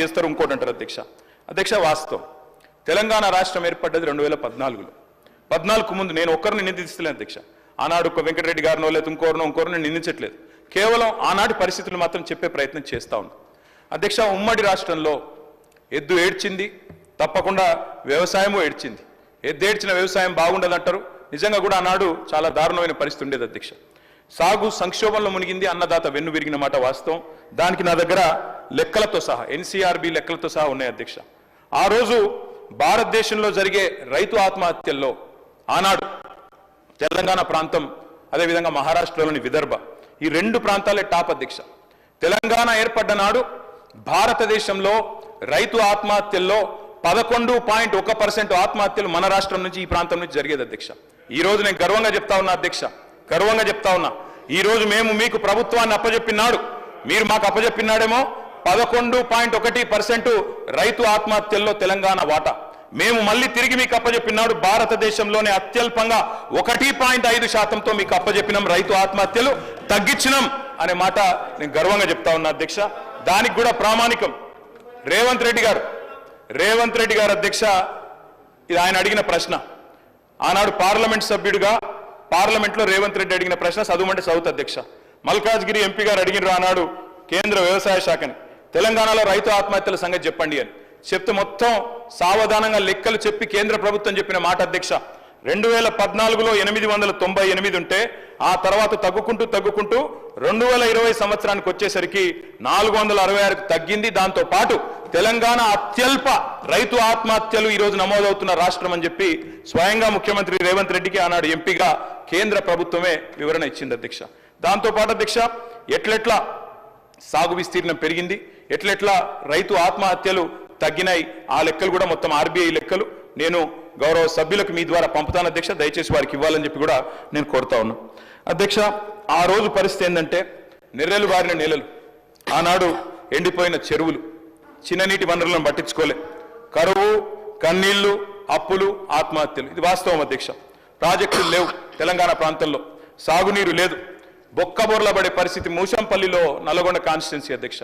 చేస్తారు ఇంకోటి అంటారు అధ్యక్ష. అధ్యక్ష వాస్తవం. తెలంగాణ రాష్ట్రం ఏర్పడ్డది రెండు వేల పద్నాలుగులో. పద్నాలుగు ముందు నేను ఒక్కరిని నిందిస్తలేను అధ్యక్ష. ఆనాడు ఒక వెంకటరెడ్డి గారినో లేదా ఇంకోరినో ఇంకోరిని నిందించట్లేదు. కేవలం ఆనాటి పరిస్థితులు మాత్రం చెప్పే ప్రయత్నం చేస్తా ఉంది. అధ్యక్ష ఉమ్మడి రాష్ట్రంలో ఎద్దు ఏడ్చింది తప్పకుండా వ్యవసాయము ఏడ్చింది. ఎద్దు ఏడ్చిన వ్యవసాయం బాగుండదంటారు నిజంగా కూడా ఆనాడు చాలా దారుణమైన పరిస్థితి ఉండేది అధ్యక్ష. సాగు సంక్షోభంలో మునిగింది అన్నదాత వెన్ను విరిగిన మాట వాస్తవం. దానికి నా దగ్గర లెక్కలతో సహా ఎన్సీఆర్బి లెక్కలతో సహా ఉన్నాయి అధ్యక్ష. ఆ రోజు భారతదేశంలో జరిగే రైతు ఆత్మహత్యల్లో ఆనాడు తెలంగాణ ప్రాంతం అదేవిధంగా మహారాష్ట్రలోని విదర్భ ఈ రెండు ప్రాంతాలే టాప్ అధ్యక్ష. తెలంగాణ ఏర్పడ్డ నాడు భారతదేశంలో రైతు ఆత్మహత్యల్లో పదకొండు పాయింట్ ఒక పర్సెంట్ ఆత్మహత్యలు మన రాష్ట్రం నుంచి ఈ ప్రాంతం నుంచి జరిగేది అధ్యక్ష. ఈ రోజు నేను గర్వంగా చెప్తా ఉన్నా అధ్యక్ష గర్వంగా చెప్తా ఉన్నా. ఈ రోజు మేము మీకు ప్రభుత్వాన్ని అప్పజెప్పినాడు. మీరు మాకు అప్పజెప్పినాడేమో పదకొండు పాయింట్ ఒకటి పర్సెంట్ రైతు ఆత్మహత్యల్లో తెలంగాణ వాటా. మేము మళ్ళీ తిరిగి మీకు అప్పజెప్పినాడు భారతదేశంలోనే అత్యల్పంగా ఒకటి పాయింట్ ఐదు శాతంతో మీకు అప్పజెప్పినాం రైతు ఆత్మహత్యలు తగ్గించినాం అనే మాట నేను గర్వంగా చెప్తా ఉన్నా అధ్యక్ష. దానికి కూడా ప్రామాణికం. రేవంత్ రెడ్డి గారు రేవంత్ రెడ్డి గారు అధ్యక్ష ఇది ఆయన అడిగిన ప్రశ్న. ఆనాడు పార్లమెంట్ సభ్యుడిగా పార్లమెంట్లో రేవంత్ రెడ్డి అడిగిన ప్రశ్న చదువుమంటే చదువుతా అధ్యక్ష. మల్కాజ్గిరి ఎంపీ గారు అడిగిన ఆనాడు కేంద్ర వ్యవసాయ శాఖని. తెలంగాణలో రైతు ఆత్మహత్యల సంగతి చెప్పండి అని. చెప్తే మొత్తం సావధానంగా లెక్కలు చెప్పి కేంద్ర ప్రభుత్వం చెప్పిన మాట అధ్యక్ష. రెండు వేల పద్నాలుగులో ఎనిమిది వందల తొంభై ఎనిమిది ఉంటే ఆ తర్వాత తగ్గుకుంటూ తగ్గుకుంటూ రెండు వేల ఇరవై సంవత్సరానికి వచ్చేసరికి నాలుగు వందల అరవై ఆరుకు తగ్గింది. దాంతో పాటు తెలంగాణ అత్యల్ప రైతు ఆత్మహత్యలు ఈరోజు నమోదవుతున్న రాష్ట్రం అని చెప్పి స్వయంగా ముఖ్యమంత్రి రేవంత్ రెడ్డికి ఆనాడు ఎంపీగా కేంద్ర ప్రభుత్వమే వివరణ ఇచ్చింది అధ్యక్ష. దాంతో పాటు అధ్యక్ష ఎట్లెట్లా సాగు విస్తీర్ణం పెరిగింది? ఎట్లెట్లా రైతు ఆత్మహత్యలు తగ్గినాయి ఆ లెక్కలు కూడా మొత్తం ఆర్బీఐ లెక్కలు. నేను గౌరవ సభ్యులకు మీ ద్వారా పంపుతాను అధ్యక్ష దయచేసి వారికి ఇవ్వాలని చెప్పి కూడా నేను కోరుతా ఉన్నా. అధ్యక్ష ఆ రోజు పరిస్థితి ఏంటంటే నెర్రెలు బారిన నేలలు ఆనాడు ఎండిపోయిన చెరువులు చిన్ననీటి వనరులను పట్టించుకోలే. కరువు కన్నీళ్ళు అప్పులు ఆత్మహత్యలు. ఇది వాస్తవం అధ్యక్ష. ప్రాజెక్టులు లేవు తెలంగాణ ప్రాంతంలో. సాగునీరు లేదు. బొక్కబోర్ల పడే పరిస్థితి మూసంపల్లిలో నల్గొండ కాన్స్టిట్యున్సీ అధ్యక్ష.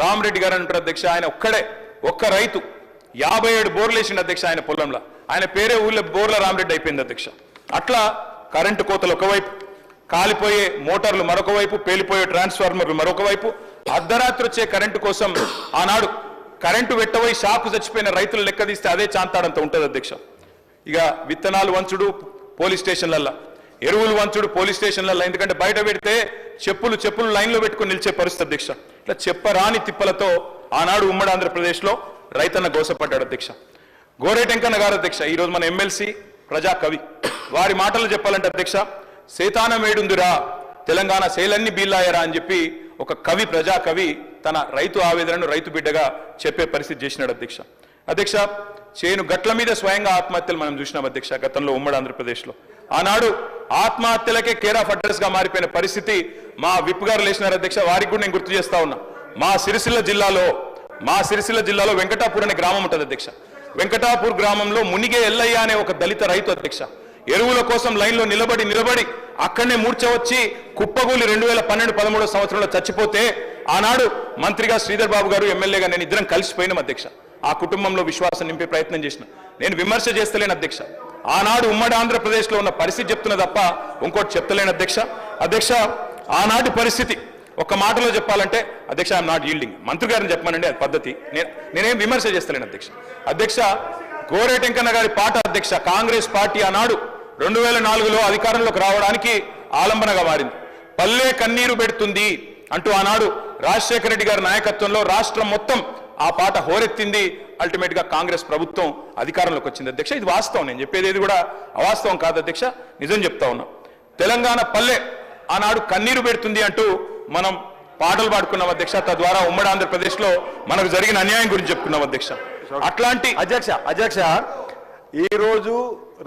రామరెడ్డి గారు అంటారు అధ్యక్ష ఆయన ఒక్కడే ఒక్క రైతు. యాభై ఏడు బోర్లు వేసిండు అధ్యక్ష ఆయన పొలంలో. ఆయన పేరే ఊళ్ళో బోర్ల రామరెడ్డి అయిపోయింది అధ్యక్ష. అట్లా కరెంటు కోతలు ఒకవైపు కాలిపోయే మోటార్లు మరొక వైపు పేలిపోయే ట్రాన్స్ఫార్మర్లు మరొక వైపు. అర్ధరాత్రి వచ్చే కరెంటు కోసం ఆనాడు కరెంటు వెట్టబోయి షాపు చచ్చిపోయిన రైతులు లెక్క తీస్తే అదే చాంతాడంత ఉంటుంది అధ్యక్ష. ఇక విత్తనాలు వంచుడు పోలీస్ స్టేషన్లల్లో. ఎరువులు వంచుడు పోలీస్ స్టేషన్లల్లో. ఎందుకంటే బయట పెడితే చెప్పులు చెప్పులు లైన్లో పెట్టుకుని నిలిచే పరిస్థితి అధ్యక్ష. ఇట్లా చెప్పరాని తిప్పలతో ఆనాడు ఉమ్మడి ఆంధ్రప్రదేశ్లో రైతన్న గోసపడ్డాడు అధ్యక్ష. గోరేటెంకన్న గారు అధ్యక్ష ఈరోజు మన ఎమ్మెల్సీ ప్రజా కవి. వారి మాటలు చెప్పాలంటే అధ్యక్ష సేతానమేడుందిరా తెలంగాణ శైలన్ని బీల్లాయరా అని చెప్పి ఒక కవి ప్రజా కవి తన రైతు ఆవేదనను రైతు బిడ్డగా చెప్పే పరిస్థితి చేసినాడు అధ్యక్ష. అధ్యక్ష చేను గట్ల మీద స్వయంగా ఆత్మహత్యలు మనం చూసినాం అధ్యక్ష గతంలో ఉమ్మడి ఆంధ్రప్రదేశ్లో. ఆనాడు ఆత్మహత్యలకే కేర్ ఆఫ్ అడ్రస్గా మారిపోయిన పరిస్థితి మా విప్ గారు లేచినారు అధ్యక్ష వారికి కూడా నేను గుర్తు చేస్తా ఉన్నా. మా సిరిసిల్ల జిల్లాలో మా సిరిసిల్ల జిల్లాలో వెంకటాపూర్ అనే గ్రామం ఉంటుంది అధ్యక్ష. వెంకటాపూర్ గ్రామంలో మునిగే ఎల్లయ్య అనే ఒక దళిత రైతు అధ్యక్ష. ఎరువుల కోసం లైన్లో నిలబడి నిలబడి అక్కడనే మూర్చ వచ్చి కుప్పగూలి రెండు వేల పన్నెండు పదమూడో సంవత్సరంలో చచ్చిపోతే ఆనాడు మంత్రిగా శ్రీధర్ బాబు గారు ఎమ్మెల్యేగా నేను ఇద్దరం కలిసిపోయినాం అధ్యక్ష. ఆ కుటుంబంలో విశ్వాసం నింపే ప్రయత్నం చేసిన. నేను విమర్శ చేస్తలేను అధ్యక్ష. ఆనాడు ఉమ్మడి ఆంధ్రప్రదేశ్లో ఉన్న పరిస్థితి చెప్తున్న తప్ప ఇంకోటి చెప్తలేను అధ్యక్ష. అధ్యక్ష ఆనాటి పరిస్థితి. ఒక మాటలో చెప్పాలంటే అధ్యక్ష ఐఎమ్ నాట్ ఈల్డింగ్ మంత్రి గారిని చెప్పమనండి అది పద్ధతి. నేను నేనేం విమర్శ చేస్తలేను అధ్యక్ష. అధ్యక్ష గోరేటెంకన్న గారి పాట అధ్యక్ష కాంగ్రెస్ పార్టీ ఆనాడు రెండు వేల నాలుగులో అధికారంలోకి రావడానికి ఆలంబనగా మారింది. పల్లె కన్నీరు పెడుతుంది అంటూ ఆనాడు రాజశేఖర రెడ్డి గారి నాయకత్వంలో రాష్ట్రం మొత్తం ఆ పాట హోరెత్తింది. అల్టిమేట్గా కాంగ్రెస్ ప్రభుత్వం అధికారంలోకి వచ్చింది అధ్యక్ష. ఇది వాస్తవం. నేను చెప్పేది కూడా అవాస్తవం కాదు అధ్యక్ష. నిజం చెప్తా ఉన్నా. తెలంగాణ పల్లె ఆనాడు కన్నీరు పెడుతుంది అంటూ మనం పాటలు పాడుకున్నాం అధ్యక్ష తద్వారా ఉమ్మడి ఆంధ్రప్రదేశ్లో మనకు జరిగిన అన్యాయం గురించి చెప్పుకున్నాం అధ్యక్ష. అట్లాంటి అధ్యక్ష అధ్యక్ష ఈ రోజు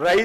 రై